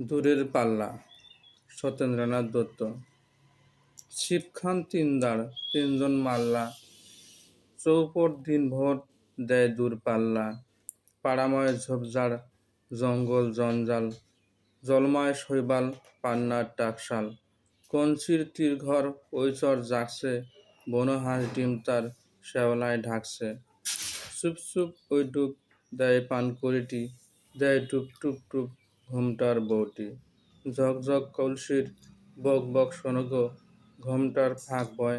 দূরের পাল্লা, সত্যেন্দ্রনাথ দত্ত। শিবখান তিনদার, তিনজন মাল্লা। চৌপট দিনভর দেয় দূর পাল্লা। পাড়াময় ঝোপঝাড়, জঙ্গল জঞ্জাল। জলময় শৈবাল, পান্নার টাকশাল। কঞ্চির তীরঘর কৈচর জাগছে। বনহাঁস ডিম তার শ্যাওলায় ঢাকছে। চুপ চুপ ওই ডুব দেয় পান করিটি দেয় টুপ টুপ টুপ ঘুমটার বউটি। ঝক ঝক কলসির বক বক শোনগ, ঘোমটার ফাঁক বয়।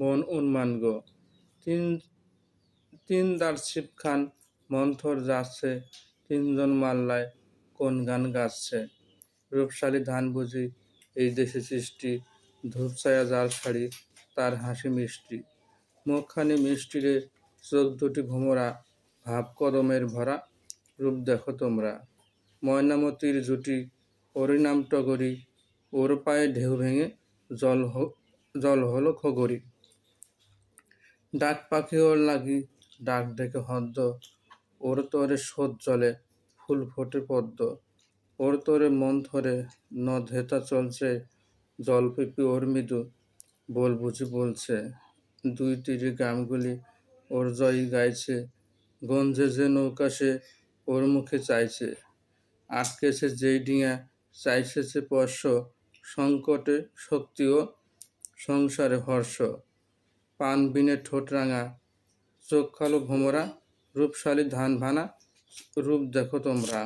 মন উন্মান গো। তিন তিন দার শিব খান মন্থর যাচ্ছে, তিনজন মাল্লায় কোন গান গাচ্ছে। রূপশালী ধান বুঝি এই দেশে সৃষ্টি ধূপছায়া জাল শাড়ি তার হাসি মিষ্টি। মুখখানি মিষ্টি রে চোখ দুটি ভোমরা ভাব কদমের ভরা, রূপ দেখো তোমরা। ময়নামতির জুটি হরিনাম টগরি ওর পায়ে ঢেউ ভেঙে জল জল হলো খগরি ডাক পাখি ওর লাগি ডাক ডেকে হদ্দ ওর তরে সোদ জলে ফুল ফোটে পদ্ম ওর তরে মন ধরে নধেতা চলছে, জল পেপি ওর মৃদু, বল বুঝি বলছে, দুই তীরে গ্রামগুলি ওর জয়ী গাইছে, গঞ্জে যে নৌকা সে ওর মুখে চাইছে। আটকেছে যেই ডিঙা চাইছে যে পর্ষ সংকটে শক্তি ও সংসারে হর্ষ। পান বিনে ঠোঁট রাঙা চোখ কালো ভোমরা, রূপশালী ধান ভানা রূপ দেখো তোমরা।